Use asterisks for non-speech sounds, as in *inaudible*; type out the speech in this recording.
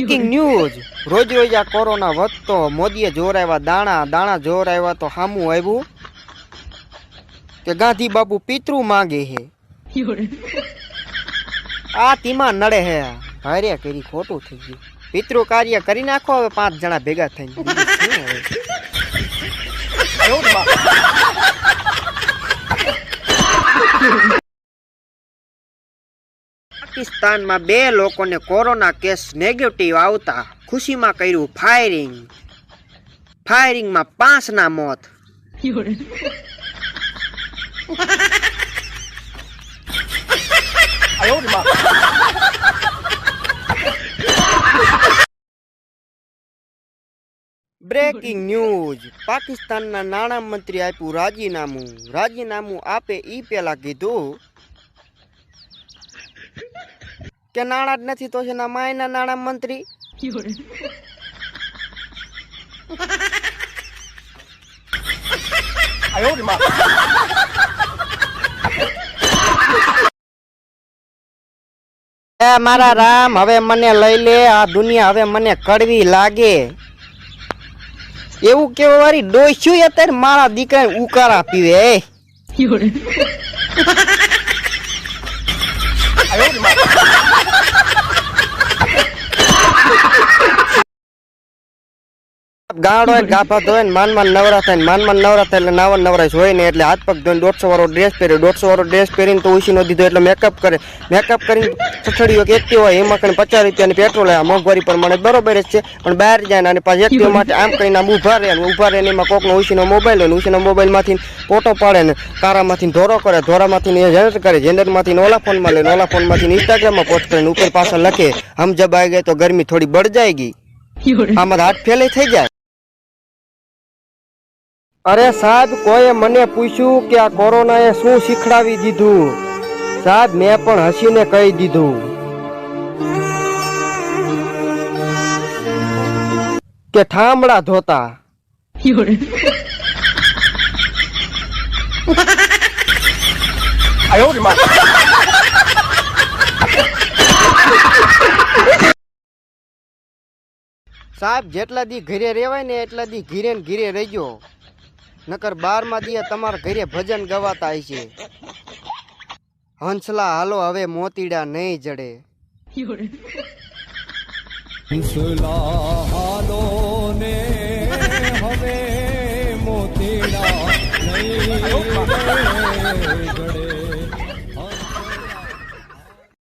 Breaking news રોજ રોજ આ કોરોના વધતો મોદીએ જોર આવ્યા દાણા દાણા જોર આવ્યા તો હામું આવ્યું કે ગાંધી બાપુ પિતૃ માંગે હે. આ તીમાં નડે હે. હારે કરી ખોટું થઈ ગયું. પિતૃ કાર્ય કરી નાખો હવે પાંચ જણા ભેગા થઈને *laughs* બીજું શું હવે? પાકિસ્તાનમાં બે લોકોને કોરોના કેસ નેગેટિવ આવતા ખુશીમાં કર્યું ફાયરિંગ ફાયરિંગમાં પાંચના મોત. બ્રેકિંગ ન્યૂઝ પાકિસ્તાનના નાણામંત્રી આપ્યું રાજીનામું. રાજીનામું આપે ઈ પેલા કીધું કે નાણાં જ નથી તો છે ના માયના નાણાં મંત્રી. મારા રામ હવે મને લઈ લે આ દુનિયા હવે મને કડવી લાગે. એવું કેવું વારી ડોસ્યું અત્યારે મારા દીકરાને ઉકારા પીવે એ. *laughs* ગાડો હોય ગાફા ધોય ને માન માન નવરા થાય ને માન માન નવરા થાય એટલે નાવન નવરાશ હોય ને એટલે હાથ પગ ધોઈને દોઢસો વાળો ડ્રેસ પહેરે. દોઢસો વાળો ડ્રેસ પહેરીને તો ઉછીનો દીધો એટલે મેકઅપ કરે. મેકઅપ કરીને છઠડીઓ કે હોય એમાં કરીને પચાસ રૂપિયાની પેટ્રોલ આ મોંઘવારી પ્રમાણે બરોબર જ છે પણ બહાર જાય ને અને પાછી એક્ટિવ માટે આમ કરીને આમ ઊભા રહે ને ઊભા રહે ને એમાં કોકનો ઉછીનો મોબાઈલ હોય ને ઉછીનો મોબાઈલમાંથી ફોટો પાડે ને કારામાંથી ધોરો કરે ધોરામાંથી જનરેટ કરે જનરેટમાંથી ઓલા ફોનમાં લે ઓલા ફોનમાંથી ઇન્સ્ટાગ્રામમાં પોસ્ટ કરીને ઉપર પાછળ લખે હમ જબ આવી ગઈ તો ગરમી થોડી બળ જાયગી. આમાં હાથ ફેલે થઈ જાય. અરે સાહેબ, કોઈએ મને પૂછ્યું કે આ કોરોનાએ શું શીખડાવી દીધું? સાહેબ, મેં પણ હસીને કહી દીધું. કે ઠામડા ધોતા. સાહેબ, જેટલા દી ઘરે રહેવાય ને એટલા દી ઘીરે ને ઘીરે રહેજો. નકર બારમા દિયા તમારા ઘરે ભજન ગવાતા છે હંસલા હાલો હવે મોતીડા નહીં જડે. *laughs* હંસલા